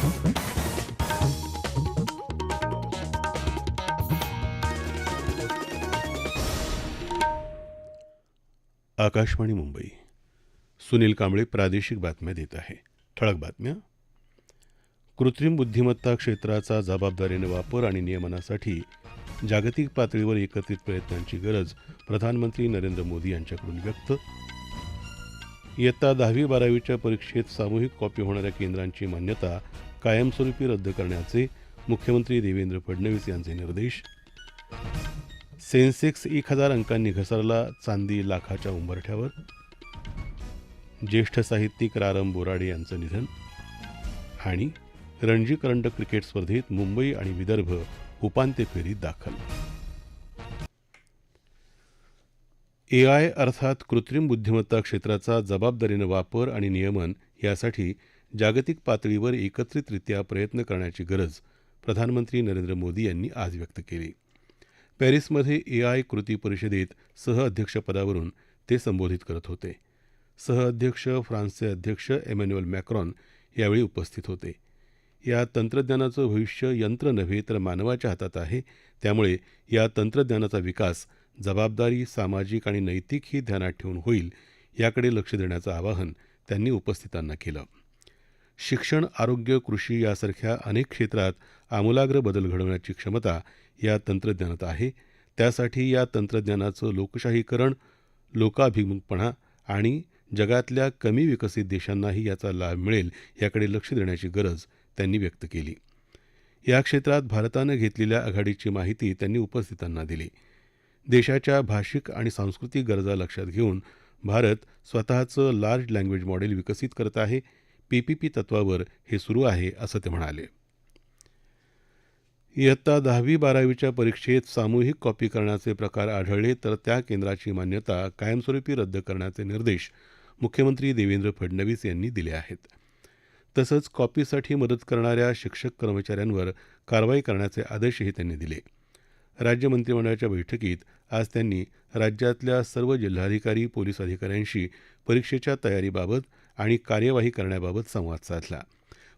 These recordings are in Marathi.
आकाशवाणी मुंबई. सुनील कांबळे प्रादेशिक बातम्या देत आहे. ठळक बातम्या. कृत्रिम बुद्धिमत्ता क्षेत्राचा जबाबदारीने वापर आणि नियमनासाठी जागतिक पातळीवर एकत्रित प्रयत्नांची गरज प्रधानमंत्री नरेंद्र मोदी यांच्याकडून व्यक्त. इयत्ता दहावी बारावीच्या परीक्षेत सामूहिक कॉपी होणाऱ्या केंद्रांची मान्यता कायमस्वरूपी रद्द करण्याचे मुख्यमंत्री देवेंद्र फडणवीस यांचे निर्देश. सेन्सेक्स एक हजार अंकांनी घसरला चांदी लाखाच्या उंबरठ्यावर. ज्येष्ठ साहित्यिक रारम बोराडे यांचं निधन. आणि रणजी करंडक क्रिकेट स्पर्धेत मुंबई आणि विदर्भ उपांत्य फेरीत दाखल. ए आय अर्थात कृत्रिम बुद्धिमत्ता क्षेत्राचा जबाबदारीनं वापर आणि नियमन यासाठी जागतिक पातळीवर एकत्रितरित्या प्रयत्न करण्याची गरज प्रधानमंत्री नरेंद्र मोदी यांनी आज व्यक्त केली. पॅरिसमध्ये ए आय कृती परिषदेत सहअध्यक्षपदावरून ते संबोधित करत होते. सहअध्यक्ष फ्रान्सचे अध्यक्ष एमॅन्युअल मॅक्रॉन यावेळी उपस्थित होते. या तंत्रज्ञानाचं भविष्य यंत्र नव्हे तर मानवाच्या हातात आहे. त्यामुळे या तंत्रज्ञानाचा विकास जबाबदारी सामाजिक आणि नैतिक ही ध्यानात ठेवून होईल याकडे लक्ष देण्याचं आवाहन त्यांनी उपस्थितांना केलं. शिक्षण आरोग्य कृषी यासारख्या अनेक क्षेत्रात आमूलाग्र बदल घडवण्याची क्षमता या तंत्रज्ञानात आहे. त्यासाठी या तंत्रज्ञानाचं लोकशाहीकरण लोकाभिमुखपणा आणि जगातल्या कमी विकसित देशांनाही याचा लाभ मिळेल याकडे लक्ष देण्याची गरज त्यांनी व्यक्त केली. या क्षेत्रात भारतानं घेतलेल्या आघाडीची माहिती त्यांनी उपस्थितांना दिली. देशाच्या भाषिक आणि सांस्कृतिक गरजा लक्षात घेऊन भारत स्वतःचं लार्ज लँग्वेज मॉडेल विकसित करत आहे. पीपीपी तत्वावर हे सुरू आहे असं ते म्हणाले. इयत्ता दहावी बारावीच्या परीक्षेत सामूहिक कॉपी करण्याचे प्रकार आढळले तर त्या केंद्राची मान्यता कायमस्वरूपी रद्द करण्याचे निर्देश मुख्यमंत्री देवेंद्र फडणवीस यांनी दिले आहेत. तसंच कॉपीसाठी मदत करणाऱ्या शिक्षक कर्मचाऱ्यांवर कारवाई करण्याचे आदेशही त्यांनी दिले. राज्य मंत्रिमंडळाच्या बैठकीत आज त्यांनी राज्यातल्या सर्व जिल्हाधिकारी पोलीस अधिकाऱ्यांशी परीक्षेच्या तयारीबाबत आणि कार्यवाही करण्याबाबत संवाद साधला.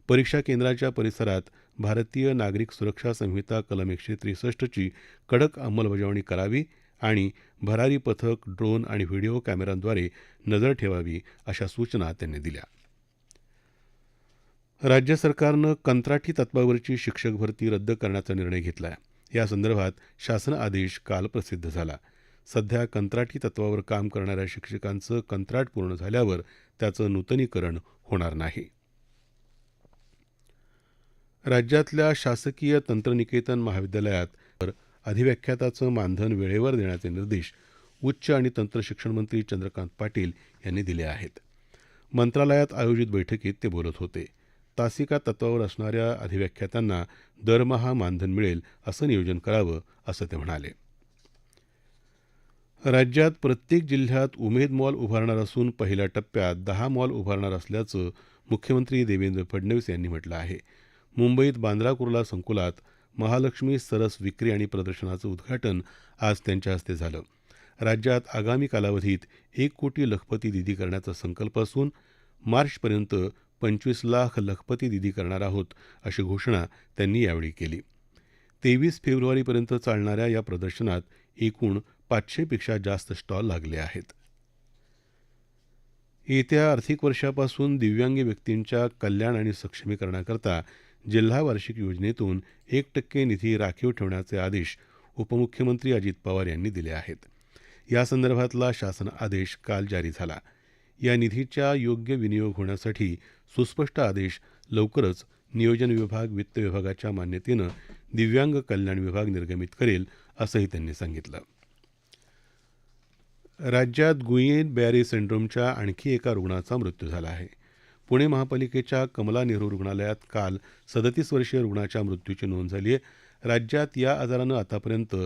परीक्षा केंद्राच्या परिसरात भारतीय नागरिक सुरक्षा संहिता कलम एकशे त्रेसष्टची कडक अंमलबजावणी करावी आणि भरारी पथक ड्रोन आणि व्हिडिओ कॅमेऱ्यांद्वारे नजर ठेवावी अशा सूचना त्यांनी दिल्या. राज्य सरकारनं कंत्राटी तत्वावरची शिक्षक भरती रद्द करण्याचा निर्णय घेतला आहे यासंदर्भात शासन आदेश काल प्रसिद्ध झाला. सध्या कंत्राटी तत्वावर काम करणाऱ्या शिक्षकांचं कंत्राट पूर्ण झाल्यावर त्याचं नूतनीकरण होणार नाही. राज्यातल्या शासकीय तंत्रनिकेतन महाविद्यालयात अधिव्याख्याताचं मानधन वेळेवर देण्याचे निर्देश उच्च आणि तंत्रशिक्षण मंत्री चंद्रकांत पाटील यांनी दिले आहेत. मंत्रालयात आयोजित बैठकीत ते बोलत होते. तासिका तत्वावर असणाऱ्या अधिव्याख्यातांना दरमहा मानधन मिळेल असं नियोजन करावं असं ते म्हणाले. राज्यात प्रत्येक जिल्ह्यात उमेद मॉल उभारणार असून पहिल्या टप्प्यात दहा मॉल उभारणार असल्याचं मुख्यमंत्री देवेंद्र फडणवीस यांनी म्हटलं आहे. मुंबईत बांद्रा कुर्ला संकुलात महालक्ष्मी सरस विक्री आणि प्रदर्शनाचं उद्घाटन आज त्यांच्या हस्ते झालं. राज्यात आगामी कालावधीत एक कोटी लखपती दिदी करण्याचा संकल्प असून मार्चपर्यंत पंचवीस लाख लखपती दिदी करणार आहोत अशी घोषणा त्यांनी यावेळी केली. तेवीस फेब्रुवारीपर्यंत चालणाऱ्या या प्रदर्शनात एकूण पाचशेपेक्षा जास्त स्टॉल लागले आहेत. येत्या आर्थिक वर्षापासून दिव्यांग व्यक्तींच्या कल्याण आणि सक्षमीकरणाकरता जिल्हा वार्षिक योजनेतून एक टक्के निधी राखीव ठेवण्याचे आदेश उपमुख्यमंत्री अजित पवार यांनी दिले आहेत. यासंदर्भातला शासन आदेश काल जारी झाला. या निधीच्या योग्य विनियोग होण्यासाठी सुस्पष्ट आदेश लवकरच नियोजन विभाग वित्त विभागाच्या मान्यतेनं दिव्यांग कल्याण विभाग निर्गमित करेल असंही त्यांनी सांगितलं. राज्यात गुयेन बॅरे सिंड्रोमच्या आणखी एका रुग्णाचा मृत्यू झाला आहे. पुणे महापालिकेच्या कमला नेहरू रुग्णालयात काल सदतीस वर्षीय रुग्णाच्या मृत्यूची नोंद झाली आहे. राज्यात या आजारानं आतापर्यंत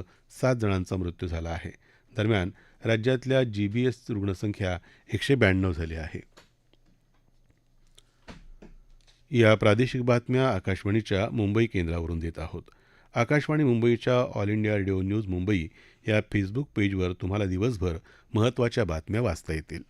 सात जणांचा मृत्यू झाला आहे. दरम्यान राज्यातल्या जीबीएस रुग्णसंख्या एकशे ब्याण्णव झाली आहे. या प्रादेशिक बातम्या आकाशवाणीच्या मुंबई केंद्रावरून देत आहोत. आकाशवाणी मुंबईच्या All India Radio news Mumbai या फेसबुक पेजवर तुम्हाला दिवसभर महत्त्वाच्या बातम्या वाचता येतील.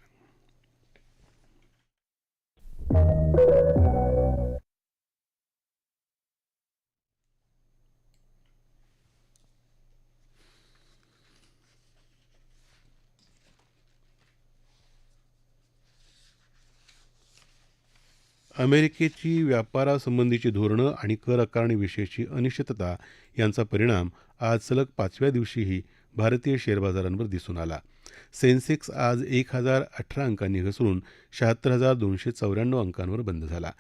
अमेरिकेची व्यापारासंबंधीची धोरणं आणि कर आकारणीविषयीची अनिश्चितता यांचा परिणाम आज सलग पाचव्या दिवशीही भारतीय शेअर बाजारांवर दिसून आला. सेन्सेक्स आज एक हजार अठरा अंकांनी घसरून शहात्तर हजार दोनशे चौऱ्याण्णव अंकांवर बंद झाला.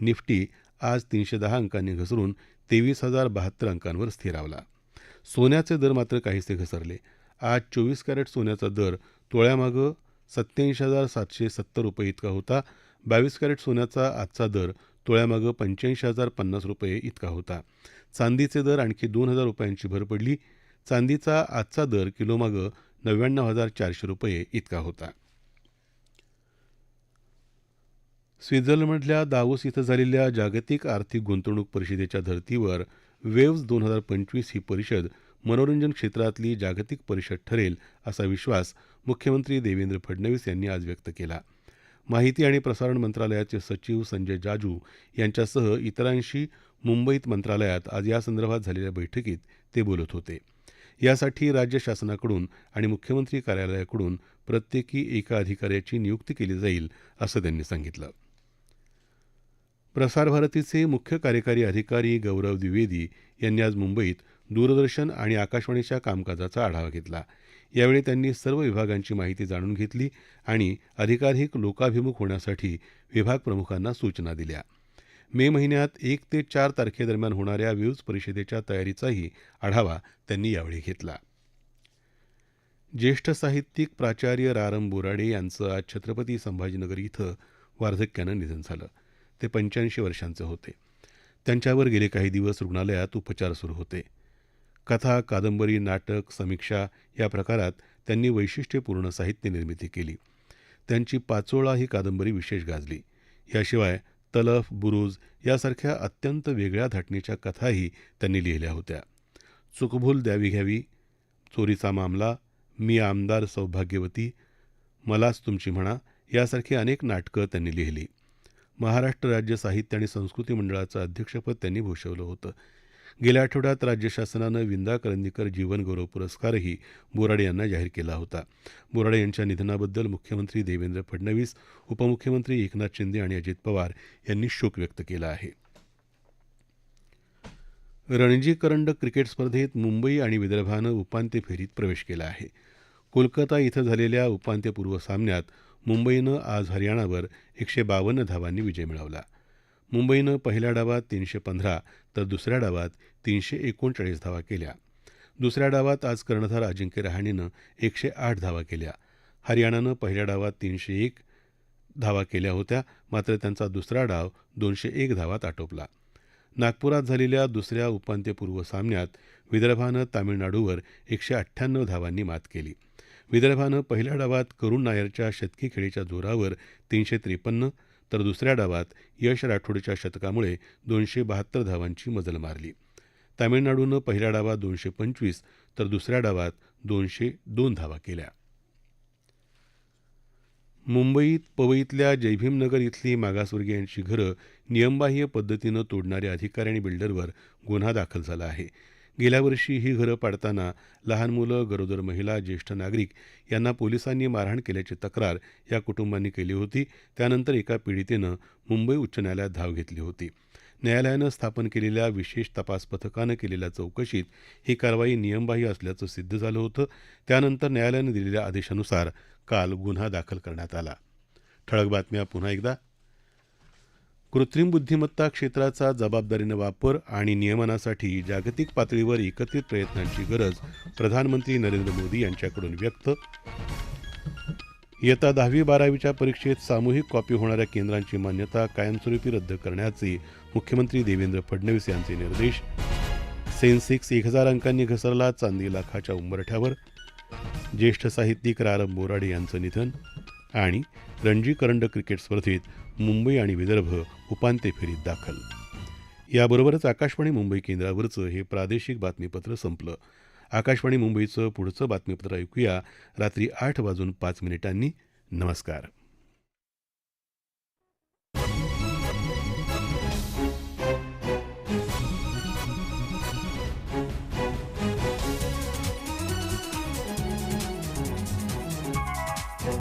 निफ्टी आज तीनशे दहा अंकांनी घसरून तेवीस हजार बहात्तर अंकांवर स्थिरावला. सोन्याचे दर मात्र काहीसे घसरले. आज चोवीस कॅरेट सोन्याचा दर तोळ्यामागं सत्याऐंशी हजार सातशे सत्तर रुपये इतका होता. बावीस कॅरेट सोन्याचा आजचा दर तोळ्यामागं पंच्याऐंशी हजार पन्नास रुपये इतका होता. चांदीचे दर आणखी दोन हजार रुपयांची भर पडली. चांदीचा आजचा दर किलोमागं नव्याण्णव हजार चारशे रुपये इतका होता. स्वित्झर्लंडमधल्या दावोस इथं झालेल्या जागतिक आर्थिक गुंतवणूक परिषदेच्या धर्तीवर वेव्ज दोन हजार पंचवीस ही परिषद मनोरंजन क्षेत्रातली जागतिक परिषद ठरेल असा विश्वास मुख्यमंत्री देवेंद्र फडणवीस यांनी आज व्यक्त केला. माहिती आणि प्रसारण मंत्रालयाचे सचिव संजय जाजू यांच्यासह इतरांशी मुंबईत मंत्रालयात आज यासंदर्भात झालेल्या बैठकीत ते बोलत होते. यासाठी राज्य शासनाकडून आणि मुख्यमंत्री कार्यालयाकडून प्रत्येकी एका अधिकाऱ्याची नियुक्ती केली जाईल असं त्यांनी सांगितलं. प्रसारभारतीचे मुख्य कार्यकारी अधिकारी गौरव द्विवेदी यांनी आज मुंबईत दूरदर्शन आणि आकाशवाणीच्या कामकाजाचा आढावा घेतला. यावेळी त्यांनी सर्व विभागांची माहिती जाणून घेतली आणि अधिकाधिक लोकाभिमुख होण्यासाठी विभाग प्रमुखांना सूचना दिल्या. मे महिन्यात एक ते चार तारखेदरम्यान होणाऱ्या व्यूज परिषदेच्या तयारीचाही आढावा त्यांनी यावेळी घेतला. ज्येष्ठ साहित्यिक प्राचार्य रारम बोराडे यांचं आज छत्रपती संभाजीनगर इथं वार्धक्यानं निधन झालं. ते पंच्याऐंशी वर्षांचे होते. त्यांच्यावर गेले काही दिवस रुग्णालयात उपचार सुरू होते. कथा कादंबरी नाटक समीक्षा या प्रकारात त्यांनी वैशिष्ट्यपूर्ण साहित्य निर्मिती केली. त्यांची पाचोळा ही कादंबरी विशेष गाजली. याशिवाय तलफ बुरुज यासारख्या अत्यंत वेगळ्या धाटणीच्या कथाही त्यांनी लिहिल्या होत्या. चुकभूल द्यावी घ्यावी चोरीचा मामला मी आमदार सौभाग्यवती मलाच तुमची म्हणा यासारखी अनेक नाटकं त्यांनी लिहिली. महाराष्ट्र राज्य साहित्य आणि संस्कृती मंडळाचं अध्यक्षपद त्यांनी भूषवलं होतं. गेल्या आठवड्यात राज्य शासनानं विंदा करंदीकर जीवन गौरव पुरस्कारही बोराडे यांना जाहीर केला होता. बोराडे यांच्या निधनाबद्दल मुख्यमंत्री देवेंद्र फडणवीस उपमुख्यमंत्री एकनाथ शिंदे आणि अजित पवार यांनी शोक व्यक्त केला आहे. रणजी करंडक क्रिकेट स्पर्धेत मुंबई आणि विदर्भानं उपांत्य फेरीत प्रवेश केला आहे. कोलकाता इथं झालेल्या उपांत्यपूर्व सामन्यात मुंबईनं आज हरियाणावर एकशे बावन्न धावांनी विजय मिळवला. मुंबईनं पहिल्या डावात तीनशे पंधरा तर दुसऱ्या डावात तीनशे एकोणचाळीस धावा केल्या. दुसऱ्या डावात आज कर्णधार अजिंक्य रहाणेनं एकशे आठ धावा केल्या. हरियाणानं पहिल्या डावात तीनशे एक धावा केल्या होत्या मात्र त्यांचा दुसरा डाव दोनशे एक धावात आटोपला. नागपुरात झालेल्या दुसऱ्या उपांत्यपूर्व सामन्यात विदर्भानं तामिळनाडूवर एकशे अठ्ठ्याण्णव धावांनी मात केली. विदर्भानं पहिल्या डावात करुण नायरच्या शतकी खेळीच्या जोरावर तीनशे त्रेपन्न तर दुसऱ्या डावात यश राठोडच्या शतकामुळे दोनशे बहात्तर धावांची मजल मारली. तामिळनाडूनं पहिल्या डावात दोनशे पंचवीस तर दुसऱ्या डावात दोनशे दोन धावा केल्या. मुंबईत पवईतल्या जयभीमनगर इथली मागासवर्गीयांची घरं नियमबाह्य पद्धतीनं तोडणाऱ्या अधिकारी आणि बिल्डरवर गुन्हा दाखल झाला आहे. गेल्या वर्षी ही घरं पाडताना लहान मुलं गरोदर महिला ज्येष्ठ नागरिक यांना पोलिसांनी मारहाण केल्याची तक्रार या कुटुंबांनी केली होती. त्यानंतर एका पीडितेनं मुंबई उच्च न्यायालयात धाव घेतली होती. न्यायालयानं स्थापन केलेल्या विशेष तपास पथकानं केलेल्या चौकशीत ही कारवाई नियमबाह्य असल्याचं सिद्ध झालं होतं. त्यानंतर न्यायालयानं दिलेल्या आदेशानुसार काल गुन्हा दाखल करण्यात आला. ठळक बातम्या पुन्हा एकदा. कृत्रिम बुद्धिमत्ता क्षेत्राचा जबाबदारीनं वापर आणि नियमनासाठी जागतिक पातळीवर एकत्रित प्रयत्नांची गरज प्रधानमंत्री नरेंद्र मोदी यांच्याकडून व्यक्त. इयत्ता दहावी बारावीच्या परीक्षेत सामूहिक कॉपी होणाऱ्या केंद्रांची मान्यता कायमस्वरूपी रद्द करण्याचे मुख्यमंत्री देवेंद्र फडणवीस यांचे निर्देश. सेन्सेक्स एक हजार अंकांनी घसरला चांदी लाखाच्या उंबरठ्यावर. ज्येष्ठ साहित्यिक रारम बोराडे यांचं निधन. आणि रणजी करंड क्रिकेट स्पर्धेत मुंबई आणि विदर्भ उपांत्य फेरीत दाखल. याबरोबरच आकाशवाणी मुंबई केंद्रावरचं हे प्रादेशिक बातमीपत्र संपलं. आकाशवाणी मुंबईचं पुढचं बातमीपत्र ऐकूया. रात्री आठ वाजून पाच मिनिटांनी. नमस्कार.